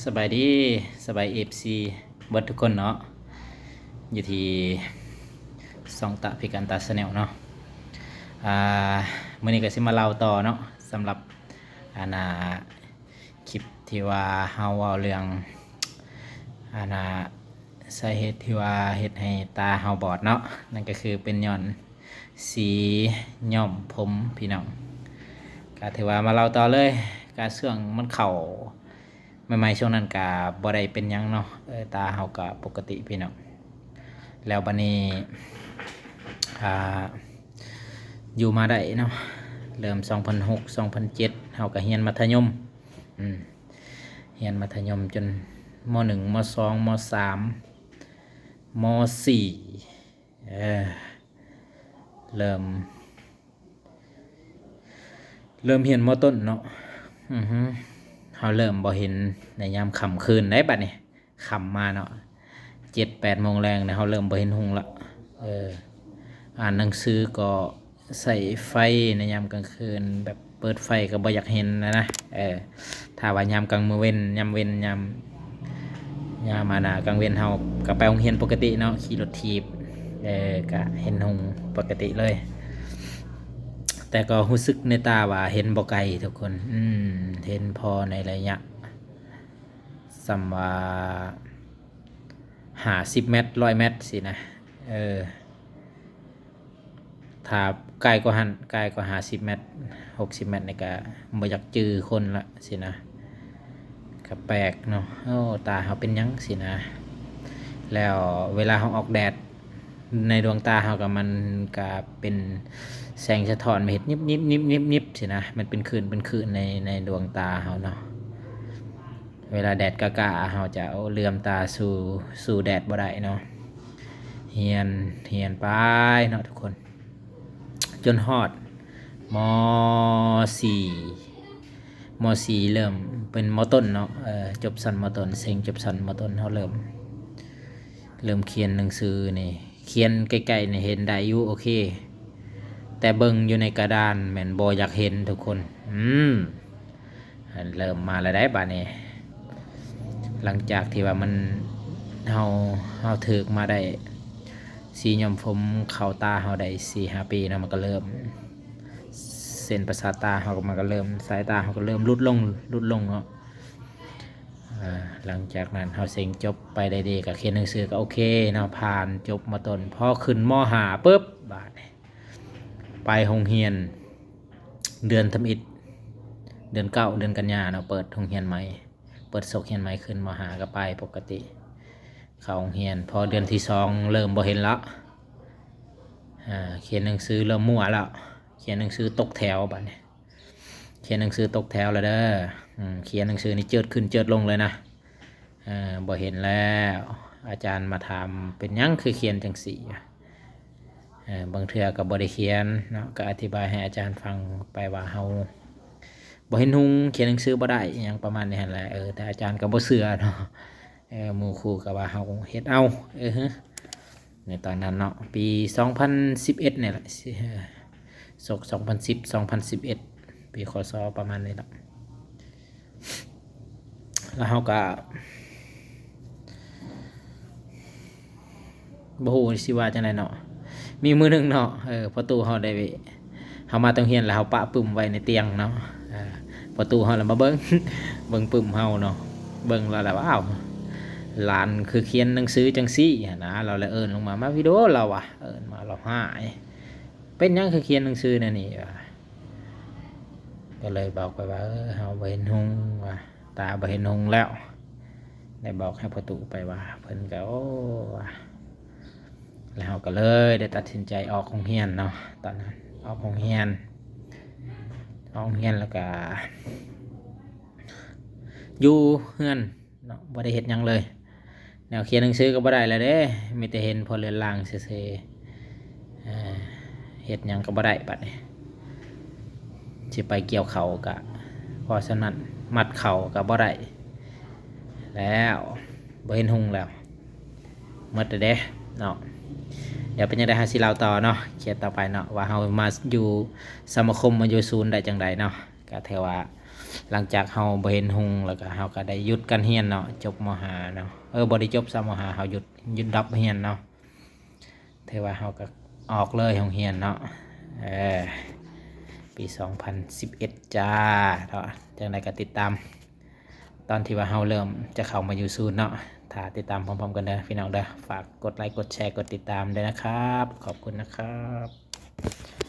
สบายดีสบายเอฟซีบิดทุกคนเนาะอยู่ที่สองตะพิการตาสแนลเนาะอ่ามื่อนี้ก็สิมาเล่าต่อเนาะสำหรับอานาคลิปที่ว่าเฮาเว้าเรื่องอานาสาเหตุที่ว่าเฮ็ดให้ตาเฮาบอดเนาะนั่นก็คือเป็นย้อนสีย้อมผมพี่น้องก็ถือว่ามาเล่าต่อเลยการเสื่องมันเข่า ใหม่ๆช่วงนั้นกะบ่ได้เป็นยังเนาะเออตาเฮากะปกติพี่น้องแล้วบัดนี้อ่าอยู่มาได้เนาะเริ่ม2006 2007เฮาก็เรียนมัธยมอืมเรียนมัธยมจนม .1 ม .2 ม .3 ม .4 เออเริ่ม เริ่มเรียนมต้นเนาะอือฮึ เขาเริ่มบ่เห็นในยามค่ำคืนได้บัดนี่ค่ำมาเนาะเจ็ดแปดโมงแรงเนี่ยเขาเริ่มบ่เห็นหุงละเอออ่านหนังสือก็ใส่ไฟในยามกลางคืน แบบเปิดไฟก็บ่อยากเห็นนะนะเออถ้าว่ายามกลางมือเว้นยามเว้นยามยามมานะกลางเว้นเฮาก็ไปโรงเรียนปกติเนาะขี่รถถีบเออก็เห็นหงปกติเลย แต่ก็รู้สึกในตาว่าเห็นบ่ไกลทุกคน อืม เห็นพอในระยะสัมว่าหาสิบเมตรร้อยเมตรสินะ เออถ้าไกลกว่าหันไกลกว่าหาสิบเมตรหกสิบเมตรนี่ก็บ่อยากจือคนละสินะก็แปลกเนาะโอ้ตาเขาเป็นยังสินะ แล้วเวลาเขาออกแดด ในดวงตาเขากับมันก็เป็นแสงสะท้อนเห็นนิบนิบนิบนิบนิบสินะมันเป็นคืนเป็นคืนในในดวงตาเขาเนาะเวลาแดดกะกะเขาจะเอาเลื่อมตาสู่สู่แดดบ่ได้เนาะเฮียนเฮียนไปเนาะทุกคน จนฮอดมสี่มสี่เริ่มเป็นมต้นเนาะเออจบสันมต้นเซ็งจบสันมต้นเขาเริ่ม เริ่มเขียนหนังสือนี่ เขียนใกล้ๆนี่เห็นได้อยู่โอเค แต่เบิ่งอยู่ในกระดานแม่นบ่อยากเห็นทุกคน อืมเริ่มมาแล้วได้บาดนี้หลังจากที่ว่ามันเฮาเฮาถึกมาได้สียมผมเข้าตาเฮาได้สี่ห้าปีนะมันก็เริ่ม เส้นประสาทตาเฮาก็มันก็เริ่มสายตาเฮาก็เริ่มลดลงลดลงเนาะอ่า หลังจากนั้นเขาเซ็งจบไปได้ดีกับเขียนหนังสือก็โอเคเนาะผ่านจบมาตนพอขึ้นมหาปุ๊บบาทนี่ไปโรงเรียน เดือนทำอิฐเดือนเก้าเดือนกันยาเนาะเปิดโรงเรียนใหม่เปิดศกเรียนใหม่ขึ้นมหาก็ไปปกติ เข้าโรงเรียน พอเดือนที่สองเริ่มบ่เห็นละอ่าเขียนหนังสือเริ่มมั่วแล้วเขียนหนังสือตกแถวบัดนี้ เขียนหนังสือตกแถวแล้วเด้อเขียนหนังสือนี่เจิดขึ้นเจิดลงเลยนะเออบ่เห็นแล้วอาจารย์มาถามเป็นยังคือเขียนจังสีเออบางเทือก็บ่ได้เขียนเนาะก็อธิบายให้อาจารย์ฟังไปว่าเฮาบ่เห็นหุงเขียนหนังสือบ่ได้อหยังประมาณนี้แหละเออแต่อาจารย์ก็บ่เชื่อเนาะเออหมู่ครูก็ว่าเฮาเฮ็ดเอาเออฮะในตอนนั้นเนาะปี 2011เนี่ยแหละสิเออศก2010 2011 ปีคศประมาณนี้แหละแล้วเขาก็บ่ฮู้สิว่าจังไดเนาะ มีมือหนึงเนาะ เออประตูเขาได้เขามาตรงเฮียนแล้วเขาปะปึ่มไว้ในเตียงเนาะประตูเขาแล้วมาเบิ้งเบิ้งปึ่มเขาเนาะ เบิ้งแล้วแล้วว้าวหลานคือเขียนหนังสือจังซี่นะเราเลยเอิญลงมามาวิดีโอเราอะเอิญมาเราหาย เป็นยังคือเขียนหนังสือเนี่ยนี่ ก็เลยบอกไปว่าเออเฮาบ่เห็นหงว่าตาบ่เห็นหงแล้วได้บอกให้ประตูไปว่า เพิ่นก็โอ้ว่าแล้วก็เลยได้ตัดสินใจออกโรงเรียนเนาะตอนนั้นออกโรงเรียนออกโรงเรียนแล้วก็อยู่เฮือนเนาะบ่ได้เฮ็ดหยังเลยแนวเขียนหนังสือก็บ่ได้แล้วเด้มีแต่เห็นพอเรือนลางเอ่เฮ็ดหยังก็บ่ได้บัดนี้ สิไปเกี่ยวเขากะเพราะฉะนั้นมัดเข่ากับบ่ได้แล้วบ่เห็นหุงแล้วหมดแล้วเด้เนาะเดี๋ยวเป็นยังไงฮะสิเราต่อเนาะเขียนต่อไปเนาะว่าเฮามาอยู่สมาคมมาอยู่ศูนย์ได้จังใดเนาะก็ถือว่าหลังจากเฮาบ่เห็นหุงแล้วก็เฮาก็ได้หยุดการเรียนเนาะจบมหาเนาะเออบ่ได้จบซะมหาเฮาหยุดหยุดดับเรียนเนาะถือว่าเฮาก็ออกเลยโรงเรียนเนาะเออ ปี 2011 จ้าเนาะจังไดก็ติดตาม ตอนที่ว่าเฮาเริ่มจะเข้ามาอยู่ซูนเนาะถ้าติดตามพร้อมๆกันเด้อพี่น้องเด้อฝากกดไลค์กดแชร์กดติดตามด้วยนะครับ ขอบคุณนะครับ